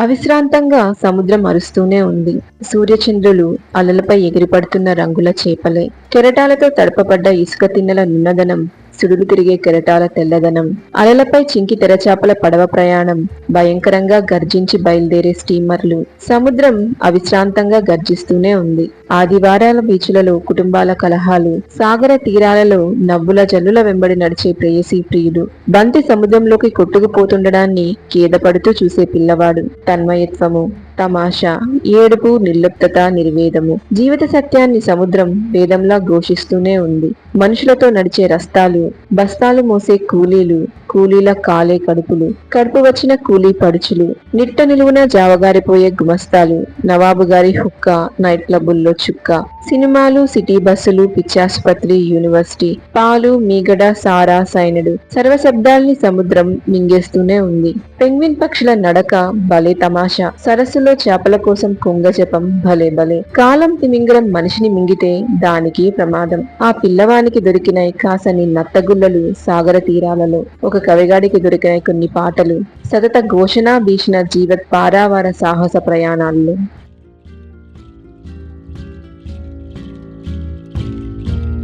అవిశ్రాంతంగా సముద్రం అరుస్తూనే ఉంది. సూర్యచంద్రులు అలలపై ఎగిరిపడుతున్న రంగుల చేపలే. కెరటాలతో తడపబడ్డ ఇసుక తిన్నెల నున్నదనం సుడులు తిరిగే కెరటాల తెల్లదనం అలలపై చింకి తెరచాపల పడవ ప్రయాణం భయంకరంగా గర్జించి బయలుదేరే స్టీమర్లు. సముద్రం అవిశ్రాంతంగా గర్జిస్తూనే ఉంది. ఆదివారాల బీచులలో కుటుంబాల కలహాలు సాగర తీరాలలో నవ్వుల జల్లుల వెంబడి నడిచే ప్రేయసీ ప్రియుడు బంతి సముద్రంలోకి కొట్టుకుపోతుండడాన్ని కేదపడుతూ చూసే పిల్లవాడు తన్మయత్వము. తమాషా ఏడుపు నిర్లిప్తత నిర్వేదము. జీవిత సత్యాన్ని సముద్రం వేదంలా ఘోషిస్తూనే ఉంది. మనుషులతో నడిచే రస్తాలు బస్తాలు మోసే కూలీలు కూలీల కాలే కడుపులు. కడుపు వచ్చిన కూలీ పడుచులు. నిట్ట నిలువున జావగారిపోయే గుమస్తాలు. నవాబు గారి హుక్క నైట్ క్లబ్బుల్లో చుక్క. సినిమాలు సిటీ బస్సులు పిచ్చాసుపత్రి యూనివర్సిటీ. పాలు మీగడ సారా సైనుడు. సర్వశబ్దాల్ని సముద్రం మింగేస్తూనే ఉంది. పెంగ్విన్ పక్షుల నడక భలే తమాషా. సరస్సులో చేపల కోసం కుంగజపం భలే భలే. కాలం తిమింగరం మనిషిని మింగితే దానికి ప్రమాదం. ఆ పిల్లవానికి దొరికిన కాసని నత్తగుల్లలు సాగర తీరాలలో. ఒక కవిగాడికి దొరికిన కొన్ని పాటలు. సతత ఘోషణ భీషణ జీవత్ పారావార సాహస ప్రయాణాల్లో.